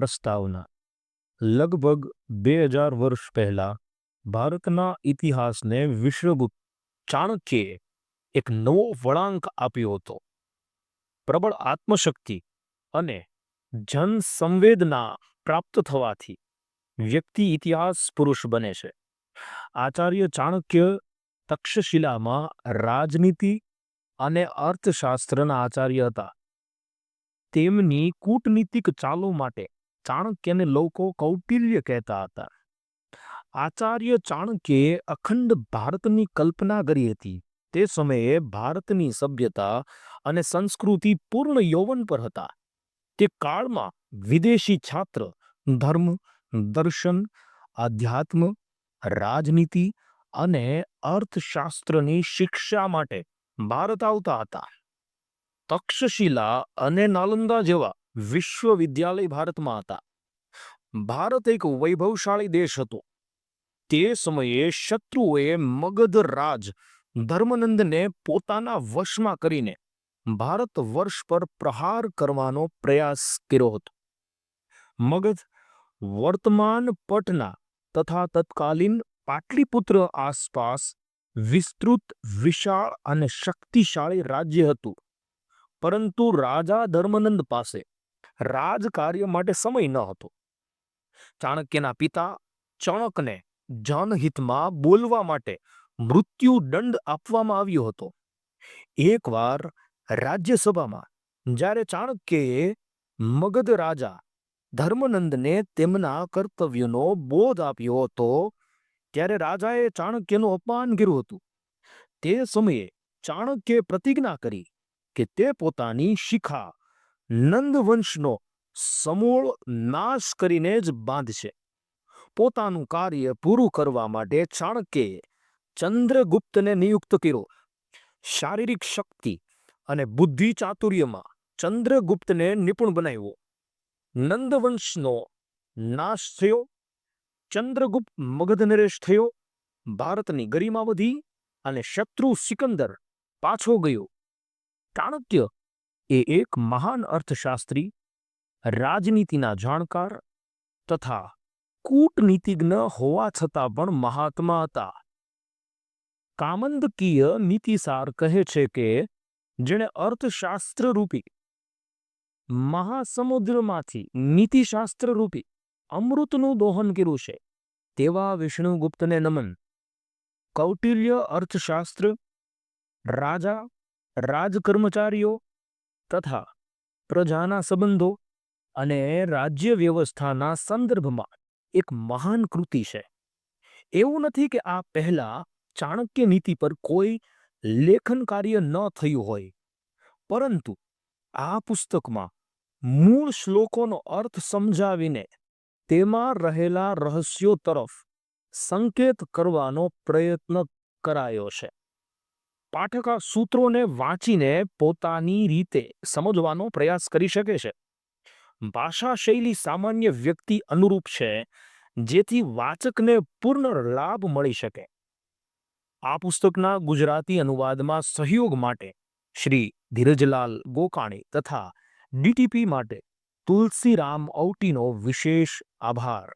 પ્રસ્તાવના. લગભગ બે હજાર વર્ષ પહેલાં ભારતના ઇતિહાસને વિશ્વગુપ્ત ચાણક્યે એક નવો વળાંક આપ્યો હતો. પ્રબળ આત્મશક્તિ અને જનસંવેદના પ્રાપ્ત થવાથી વ્યક્તિ ઇતિહાસ પુરુષ બને છે. આચાર્ય ચાણક્ય તક્ષશિલામાં રાજનીતિ અને અર્થશાસ્ત્રના આચાર્ય હતા. તેમની કૂટનીતિક ચાલો માટે ચાણક્યને લોકો કૌટિલ્ય કહેતા હતા. આચાર્ય ચાણક્યે અખંડ ભારતની કલ્પના કરી હતી. તે સમયે ભારતની સભ્યતા અને સંસ્કૃતિ પૂર્ણ યૌવન પર હતા. તે કાળમાં વિદેશી છાત્ર, ધર્મ, દર્શન, આધ્યાત્મ, રાજનીતિ અને અર્થશાસ્ત્રની શિક્ષા માટે ભારત આવતા હતા. તક્ષશિલા અને નાલંદા જેવા વિશ્વવિદ્યાલય ભારતમાં હતા. ભારત એક વૈભવશાળી દેશ હતો. તે સમયે શત્રુઓએ મગધ રાજ ધર્મનંદને પોતાના વશમાં કરીને ભારત વર્ષ પર પ્રહાર કરવાનો પ્રયાસ કર્યો હતો. મગધ વર્તમાન પટના તથા તત્કાલીન પાટલીપુત્ર આસપાસ વિસ્તૃત, વિશાળ અને શક્તિશાળી રાજ્ય હતું. પરંતુ રાજા ધર્મનંદ પાસે રાજકાર્ય માટે સમય ન હતો. ચાણક્યના પિતા ચણકને જનહિતમાં બોલવા માટે મૃત્યુ દંડ આપવામાં આવ્યો હતો. એકવાર રાજ્યસભામાં જ્યારે ચાણક્યએ મગધ રાજા ધર્મનંદને તેમના કર્તવ્યનો બોધ આપ્યો હતો, ત્યારે રાજાએ ચાણક્યનું અપમાન કર્યું હતું. તે સમયે ચાણક્યે પ્રતિજ્ઞા કરી કે તે પોતાની શિખા નંદવંશનો સમૂળ નાશ કરીને જ બાંધશે. પોતાનું કાર્ય પૂરું કરવા માટે ચાણક્યે ચંદ્રગુપ્તને નિયુક્ત કર્યો. શારીરિક શક્તિ અને બુદ્ધિ ચાતુર્યમાં ચંદ્રગુપ્તને નિપુણ બનાવ્યો. નંદવંશનો નાશ થયો. ચંદ્રગુપ્ત મગધ નરેશ થયો. ભારતની ગરિમા વધી અને શત્રુ સિકંદર પાછો ગયો. ચાણક્ય એ એક મહાન અર્થશાસ્ત્રી, રાજનીતિના જાણકાર તથા કૂટનીતિજ્ઞ હોવા છતાં પણ મહાત્મા હતા. કામંદકીય નીતિસાર કહે છે કે, જેણે અર્થશાસ્ત્ર રૂપી મહાસમુદ્રમાંથી નીતિશાસ્ત્ર રૂપી અમૃતનું દોહન કર્યું છે, તેવા વિષ્ણુગુપ્તને નમન. કૌટિલ્ય અર્થશાસ્ત્ર, રાજા, રાજકર્મચારીઓ તથા પ્રજાના સંબંધો અને રાજ્ય વ્યવસ્થાના સંદર્ભમાં એક મહાન કૃતિ છે. એવું નથી કે આ પહેલા ચાણક્ય નીતિ પર કોઈ લેખન કાર્ય ન થયું હોય, પરંતુ આ પુસ્તકમાં મૂળ શ્લોકોનો અર્થ સમજાવીને તેમાં રહેલા રહસ્યો તરફ સંકેત કરવાનો પ્રયત્ન કરાયો છે. પાઠક આ સૂત્રોને વાંચીને પોતાની રીતે સમજવાનો પ્રયાસ કરી શકે છે. ભાષા શૈલી સામાન્ય વ્યક્તિ અનુરૂપ છે, જેથી વાચકને પૂર્ણ લાભ મળી શકે. આ પુસ્તકના ગુજરાતી અનુવાદમાં સહયોગ માટે શ્રી ધીરજલાલ ગોકાણી તથા ડીટીપી માટે તુલસીરામ ઔટીનો વિશેષ આભાર.